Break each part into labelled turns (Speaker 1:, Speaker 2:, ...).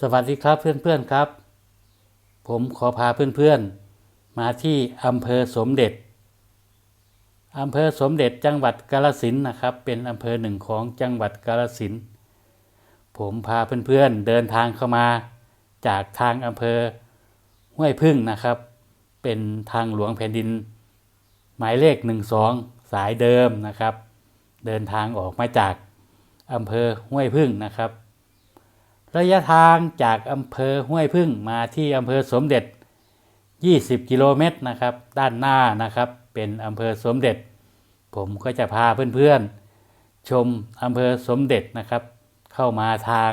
Speaker 1: สวัสดีครับเพื่อนๆครับ ผมขอพาเพื่อนๆ มาที่อำเภอสมเด็จอำเภอสมเด็จจังหวัดกาฬสินนะครับ เป็นอำเภอหนึ่งของจังหวัดกาฬสินผมพาเพื่อนๆเดินทางเข้ามา จากทางอำเภอห้วยพึ่งนะครับ เป็นทางหลวงแผ่นดิน หมายเลขหนึ่งสองสายเดิมนะครับ เดินทางออกมาจากอำเภอห้วยพึ่งนะครับ ระยะทางจากอำเภอห้วยพึ่งมาที่อำเภอสมเด็จ 20 กิโลเมตรนะครับ ด้านหน้านะครับเป็นอำเภอสมเด็จ ผมก็จะพาเพื่อนๆ ชมอำเภอสมเด็จนะครับ เข้ามาทาง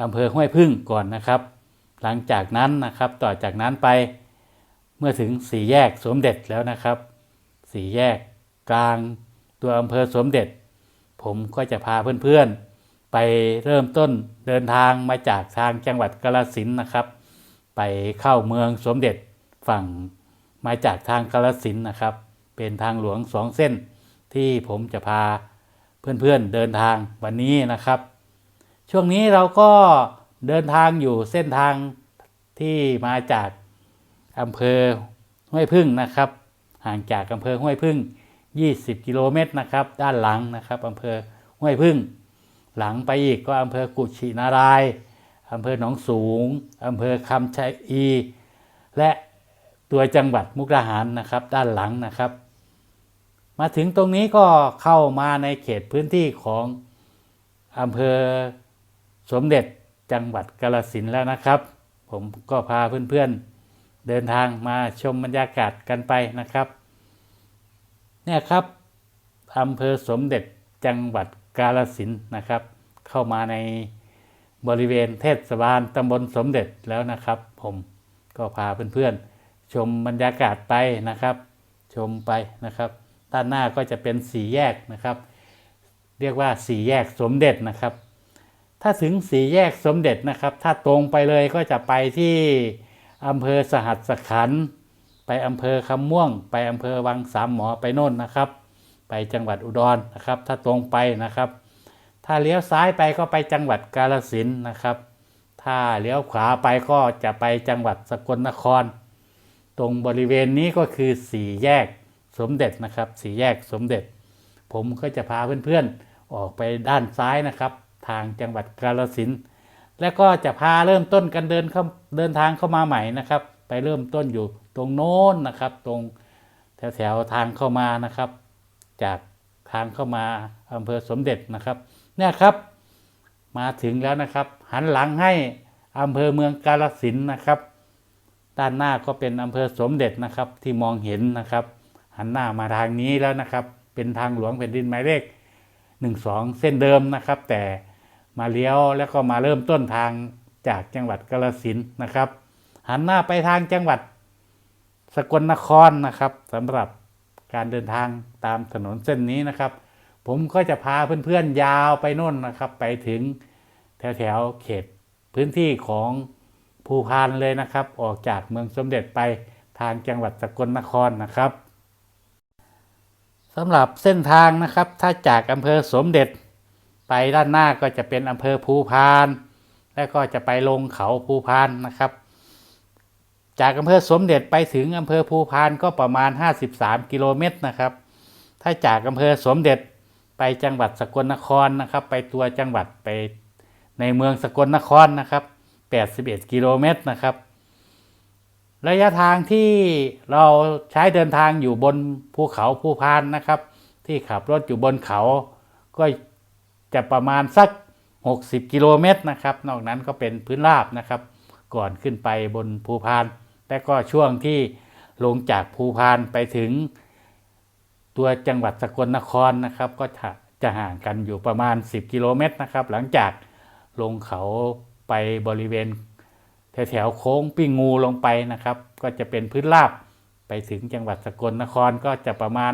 Speaker 1: อำเภอห้วยพึ่งก่อนนะครับ หลังจากนั้นนะครับต่อจากนั้นไปเมื่อถึงสี่แยกสมเด็จแล้วนะครับ สี่แยกกลางตัวอำเภอสมเด็จ ผมก็จะพาเพื่อนๆ ไปเริ่มต้นเดินทางมาจากทางจังหวัดกาฬสินนะครับ ไปเข้าเมืองสมเด็จฝั่งมาจากทางกาฬสินนะครับ เป็นทางหลวงสองเส้นที่ผมจะพาเพื่อนๆเดินทางวันนี้นะครับ ช่วงนี้เราก็เดินทางอยู่เส้นทางที่มาจากอำเภอห้วยพึ่งนะครับ ห่างจากอำเภอห้วยพึ่ง 20 กิโลเมตรนะครับ ด้านหลังนะครับอำเภอห้วยพึ่ง หลังไปอีกก็อำเภอกุชินารายอำเภอหนองสูงอำเภอคำชัยอี และตัวจังหวัดมุกดาหารนะครับ ด้านหลังนะครับ มาถึงตรงนี้ก็เข้ามาในเขตพื้นที่ของอำเภอสมเด็จจังหวัดกาฬสินแล้วนะครับ ผมก็พาเพื่อนๆเดินทางมาชมบรรยากาศกันไปนะครับ เนี่ยครับอำเภอสมเด็จจังหวัด กาฬสินนะครับ เข้ามาในบริเวณเทศบาลตำบลสมเด็จแล้วนะครับ ผมก็พาเพื่อนๆ ชมบรรยากาศไปนะครับ ชมไปนะครับ ด้านหน้าก็จะเป็นสี่แยกนะครับ เรียกว่าสี่แยกสมเด็จนะครับ ถ้าถึงสี่แยกสมเด็จนะครับ ถ้าตรงไปเลยก็จะไปที่อำเภอสหัสขันธ์ไปอำเภอคำม่วง ไปอำเภอวังสามหมอไปโน่นนะครับ ไปจังหวัดอุดรนะครับ ถ้าตรงไปนะครับ ถ้าเลี้ยวซ้ายไปก็ไปจังหวัดกาฬสินนะครับ ถ้าเลี้ยวขวาไปก็จะไปจังหวัดสกลนคร ตรงบริเวณนี้ก็คือสี่แยกสมเด็จนะครับสี่แยกสมเด็จ ผมก็จะพาเพื่อนๆออกไปด้านซ้ายนะครับ ทางจังหวัดกาฬสินแล้วก็จะพาเริ่มต้นกันเดินเข้าเดินทางเข้ามาใหม่นะครับ ไปเริ่มต้นอยู่ตรงโน้นนะครับ ตรงแถวๆทางเข้ามานะครับ จากทางเข้ามาอำเภอสมเด็จนะครับ เนี่ยครับมาถึงแล้วนะครับ หันหลังให้อำเภอเมืองกาฬสินนะครับ ด้านหน้าก็เป็นอำเภอสมเด็จนะครับที่มองเห็นนะครับ หันหน้ามาทางนี้แล้วนะครับ เป็นทางหลวงแผ่นดินหมายเลขหนึ่งสองเส้นเดิมนะครับ แต่มาเลี้ยวแล้วก็มาเริ่มต้นทางจากจังหวัดกาฬสินนะครับ หันหน้าไปทางจังหวัดสกลนครนะครับสำหรับ การเดินทางตามถนนเส้นนี้นะครับ ผมก็จะพาเพื่อนๆยาวไปน่นนะครับ ไปถึงแถวๆเขตพื้นที่ของภูพานเลยนะครับ ออกจากเมืองสมเด็จไปทางจังหวัดสกลนครนะครับสำหรับเส้นทางนะครับ ถ้าจากอำเภอสมเด็จ ไปด้านหน้าก็จะเป็นอำเภอภูพาน และก็จะไปลงเขาภูพานนะครับ จากอำเภอสมเด็จไปถึงอำเภอภูพานก็ประมาณ 53 กิโลเมตรนะครับ ถ้าจากอำเภอสมเด็จไปจังหวัดสกลนครนะครับ ไปตัวจังหวัดไปในเมืองสกลนครนะครับ 81 กิโลเมตรนะครับ ระยะทางที่เราใช้เดินทางอยู่บนภูเขาภูพานนะครับ ที่ขับรถอยู่บนเขา ก็จะประมาณสัก 60 กิโลเมตรนะครับ นอกนั้นก็เป็นพื้นราบนะครับ ก่อนขึ้นไปบนภูพาน และก็ช่วงที่ลงจากภูพานไปถึงตัวจังหวัดสกลนครนะครับ ก็จะจะห่างกันอยู่ประมาณ 10 กิโลเมตรนะครับ หลังจากลงเขาไปบริเวณแถวๆโค้งปิ้งงูลงไปนะครับ ก็จะเป็นพื้นราบไปถึงจังหวัดสกลนครก็จะประมาณ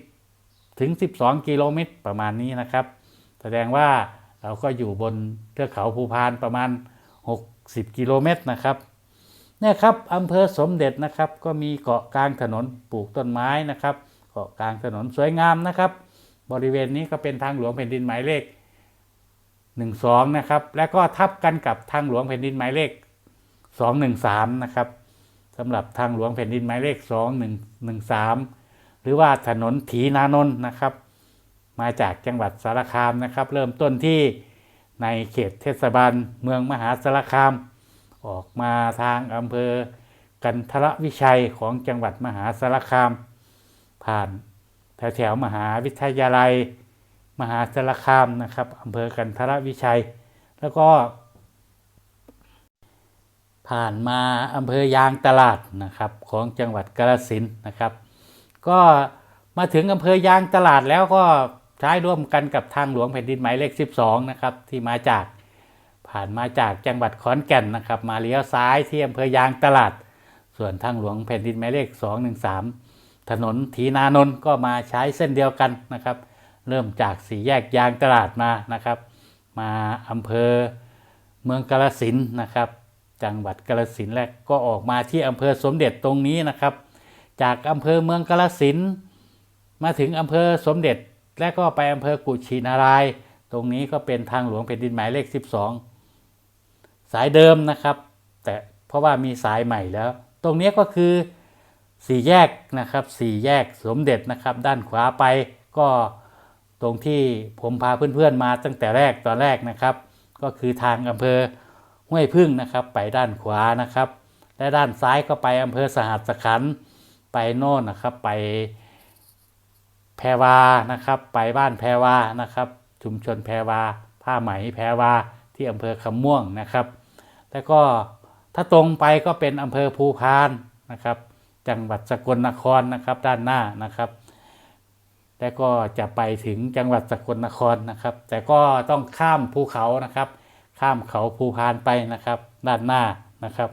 Speaker 1: 10 ถึง 12 กิโลเมตรประมาณนี้นะครับ แสดงว่าเราก็อยู่บนเทือกเขาภูพานประมาณ 60 กิโลเมตรนะครับ เนี่ยครับอำเภอสมเด็จนะครับ ก็มีเกาะกลางถนนปลูกต้นไม้นะครับ เกาะกลางถนนสวยงามนะครับ บริเวณนี้ก็เป็นทางหลวงแผ่นดินหมายเลข 12 นะครับ และก็ทับกันกับทางหลวงแผ่นดินหมายเลข 213 นะครับสำหรับทางหลวงแผ่นดินหมายเลข 2113 หรือว่าถนนถีนานนท์นะครับ มาจากจังหวัดสารคามนะครับ เริ่มต้นที่ในเขตเทศบาลเมืองมหาสารคาม ออกมาทางอำเภอ กันทรวิชัยของจังหวัดมหาสารคาม ผ่านแถวๆมหาวิทยาลัย มหาสารคามนะครับอำเภอกันทรวิชัย แล้วก็ ผ่านมาอำเภอยางตลาดนะครับของจังหวัดกาฬสินนะครับ ก็มาถึงอำเภอยางตลาดแล้วก็ใช้ร่วมกันกับทางหลวงแผ่นดินหมายเลข 12 นะครับ ที่มาจาก ผ่านมาจากจังหวัดขอนแก่นนะครับ มาเลี้ยวซ้ายที่อำเภอยางตลาด ส่วนทางหลวงแผ่นดินหมายเลข 213 ถนนถีนานนท์ก็มาใช้เส้นเดียวกันนะครับ เริ่มจากสี่แยกยางตลาดมานะครับ มาอำเภอเมืองกาฬสินนะครับ จังหวัดกาฬสินและก็ออกมาที่อำเภอสมเด็จตรงนี้นะครับ จากอำเภอเมืองกาฬสินมาถึงอำเภอสมเด็จและก็ไปอำเภอกุชินาราย ตรงนี้ก็เป็นทางหลวงแผ่นดินหมายเลข 12 สายเดิมนะครับ แต่เพราะว่ามีสายใหม่แล้ว ตรงนี้ก็คือสี่แยกนะครับสี่แยกสมเด็จนะครับ ด้านขวาไปก็ตรงที่ผมพาเพื่อนๆมาตั้งแต่แรกตอนแรกนะครับ ก็คือทางอำเภอห้วยพึ่งนะครับ ไปด้านขวานะครับ และด้านซ้ายก็ไปอำเภอสหัสขันไปโน่นนะครับไปแพรวานะครับ ไปบ้านแพรวานะครับ ชุมชนแพรวา ผ้าไหมแพรวาที่อำเภอคำม่วงนะครับ แล้วก็ถ้าตรงไปก็เป็นอำเภอภูพานนะครับ จังหวัดสกลนครนะครับด้านหน้านะครับแล้วก็จะไปถึงจังหวัดสกลนครนะครับ แต่ก็ต้องข้ามภูเขานะครับ ข้ามเขาภูพานไปนะครับ ด้านหน้านะครับ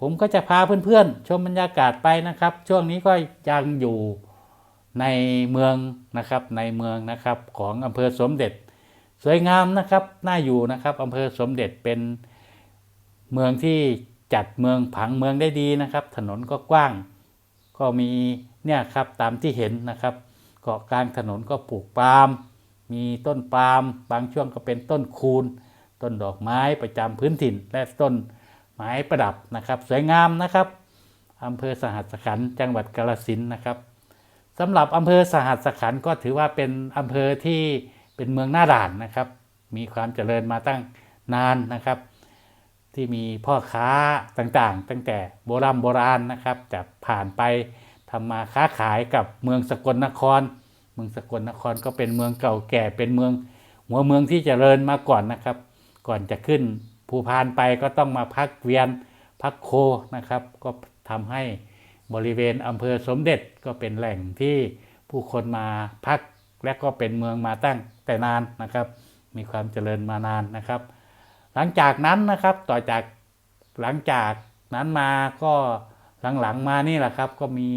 Speaker 1: ผมก็จะพาเพื่อนๆ ชมบรรยากาศไปนะครับ ช่วงนี้ก็ยังอยู่ในเมืองนะครับในเมืองนะครับของอำเภอสมเด็จ สวยงามนะครับน่าอยู่นะครับอำเภอสมเด็จเป็น เมืองที่จัดเมืองผังเมืองได้ดีนะครับ ถนนก็กว้าง ก็มีเนี่ยครับตามที่เห็นนะครับเกาะกลางถนนก็ปลูกปาล์มมีต้นปาล์มบางช่วงก็เป็นต้นคูนต้นดอกไม้ประจำพื้นถิ่น และต้นไม้ประดับนะครับ สวยงามนะครับอำเภอสหัสขันธ์จังหวัดกาฬสินธุ์นะครับสำหรับอำเภอสหัสขันธ์ก็ถือว่าเป็นอำเภอที่เป็นเมืองหน้าด่านนะครับ มีความเจริญมาตั้งนานนะครับ ที่มีพ่อค้าต่างๆ ตั้งแต่โบราณโบราณนะครับจะผ่านไปทำมาค้าขายกับเมืองสกลนคร เมืองสกลนครก็เป็นเมืองเก่าแก่เป็นเมืองหัวเมืองที่เจริญมาก่อนนะครับ ก่อนจะขึ้นภูพานไปก็ต้องมาพักเวียนพักโคนะครับ ก็ทำให้บริเวณอำเภอสมเด็จก็เป็นแหล่งที่ผู้คนมาพักและก็เป็นเมืองมาตั้งแต่นานนะครับ มีความเจริญมานานนะครับ หลังจากนั้นนะครับต่อจากหลังจากนั้นมาก็หลังๆมานี่แหละครับ ก็มี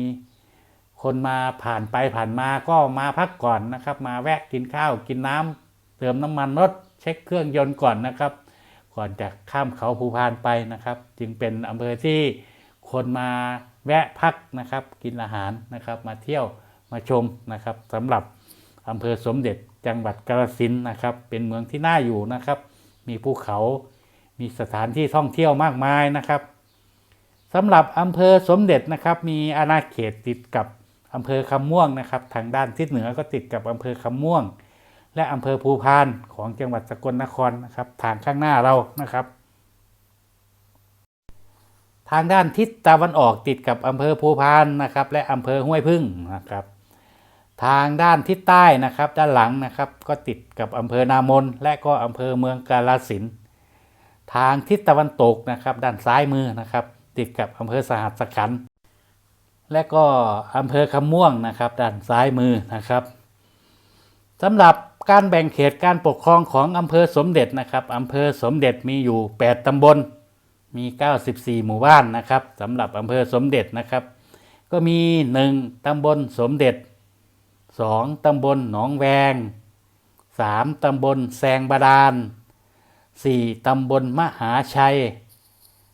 Speaker 1: คนมาผ่านไปผ่านมาก็มาพักก่อนนะครับ มาแวะกินข้าวกินน้ำเติมน้ำมันรถเช็คเครื่องยนต์ก่อนนะครับ ก่อนจะข้ามเขาภูพานไปนะครับ จึงเป็นอำเภอที่คนมาแวะพักนะครับ กินอาหารนะครับ มาเที่ยวมาชมนะครับสำหรับอำเภอสมเด็จจังหวัดกาฬสินนะครับ เป็นเมืองที่น่าอยู่นะครับ มีภูเขา มีสถานที่ท่องเที่ยวมากมายนะครับสำหรับอำเภอสมเด็จนะครับ มีอาณาเขตติดกับอำเภอคำม่วงนะครับ ทางด้านทิศเหนือก็ติดกับอำเภอคำม่วง และอำเภอภูพานของจังหวัดสกลนครนะครับ ทางข้างหน้าเรานะครับ ทางด้านทิศตะวันออกติดกับอำเภอภูพานนะครับ และอำเภอห้วยพึ่งนะครับ ทางด้านทิศใต้นะครับ ด้านหลังนะครับ ก็ติดกับอำเภอนามน และก็อำเภอเมืองกาฬสินทางทิศตะวันตกนะครับ ด้านซ้ายมือนะครับ ติดกับอำเภอสหัสขันธ์และก็อำเภอคำม่วงนะครับ ด้านซ้ายมือนะครับสำหรับการแบ่งเขตการปกครองของอำเภอสมเด็จนะครับอำเภอสมเด็จมีอยู่ 8 ตำบล มี 94 หมู่บ้านนะครับสำหรับอำเภอสมเด็จนะครับ ก็มี 1 ตำบลสมเด็จ 2 ตำบลหนองแวง 3 ตำบลแซงบาดาล 4 ตำบลมหาชัย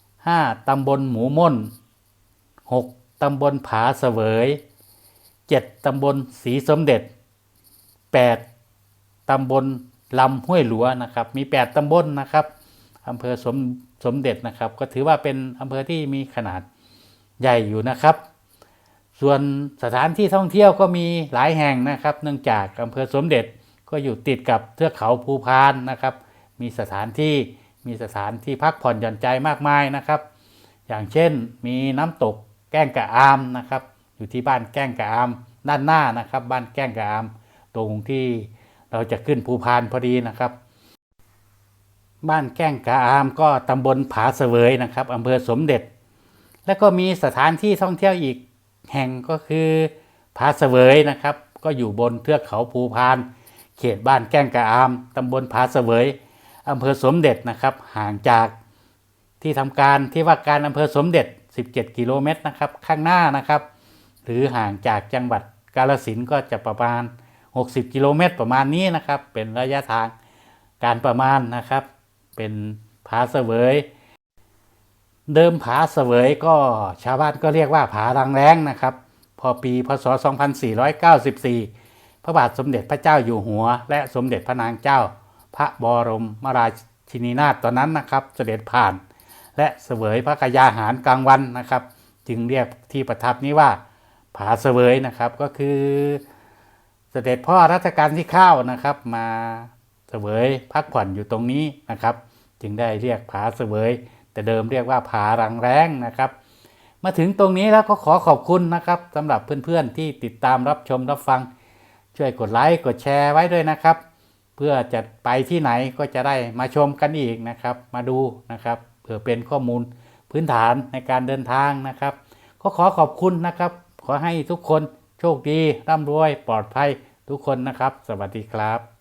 Speaker 1: 5 ตำบลหมูม่น 6 ตำบลผาเสวย 7 ตำบลสีสมเด็จ 8 ตำบลลำห้วยหลัวนะครับ มี 8 ตำบลนะครับอำเภอสมสมเด็จนะครับ ก็ถือว่าเป็นอำเภอที่มีขนาดใหญ่อยู่นะครับ ส่วนสถานที่ท่องเที่ยวก็มีหลายแห่งนะครับ เนื่องจากอำเภอสมเด็จก็อยู่ติดกับเทือกเขาภูพานนะครับ มีสถานที่มีสถานที่พักผ่อนหย่อนใจมากมายนะครับ อย่างเช่นมีน้ำตกแก้งกะอามนะครับ อยู่ที่บ้านแก้งกะอามด้านหน้านะครับ บ้านแก้งกะอามตรงที่เราจะขึ้นภูพานพอดีนะครับ บ้านแก้งกะอามก็ตำบลผาเสวยนะครับอำเภอสมเด็จ แล้วก็มีสถานที่ท่องเที่ยวอีก แห่งก็คือผาเสวยนะครับ ก็อยู่บนเทือกเขาภูพาน เขตบ้านแก้งกระอามตำบลผาเสวยอำเภอสมเด็จนะครับ ห่างจากที่ทำการที่ว่าการอำเภอสมเด็จ 17 กิโลเมตรนะครับ ข้างหน้านะครับ หรือห่างจากจังหวัดกาฬสินก็จะประมาณ 60 กิโลเมตรประมาณนี้นะครับ เป็นระยะทางการประมาณนะครับ เป็นผาเสวย เดิมผาเสวยก็ชาวบ้านก็เรียกว่าผารังแรงนะครับ พอปีพศ 2494 พระบาทสมเด็จพระเจ้าอยู่หัว และสมเด็จพระนางเจ้า พระบรมมราชินีนาถตอนนั้นนะครับ เสด็จผ่าน และเสวยพระกยาหารกลางวันนะครับ จึงเรียกที่ประทับนี้ว่าผาเสวยนะครับก็คือเสด็จพ่อรัชกาลที่เข้านะครับ มาเสวยพักผ่อนอยู่ตรงนี้นะครับ จึงได้เรียกผาเสวย แต่เดิมเรียกว่าผารังแรงนะครับ มาถึงตรงนี้แล้วก็ขอขอบคุณนะครับสำหรับเพื่อนๆที่ติดตามรับชมรับฟัง ช่วยกดไลค์กดแชร์ไว้ด้วยนะครับ เพื่อจะไปที่ไหนก็จะได้มาชมกันอีกนะครับ มาดูนะครับเพื่อเป็นข้อมูลพื้นฐานในการเดินทางนะครับ ก็ขอขอบคุณนะครับ ขอให้ทุกคนโชคดีร่ำรวยปลอดภัยทุกคนนะครับ สวัสดีครับ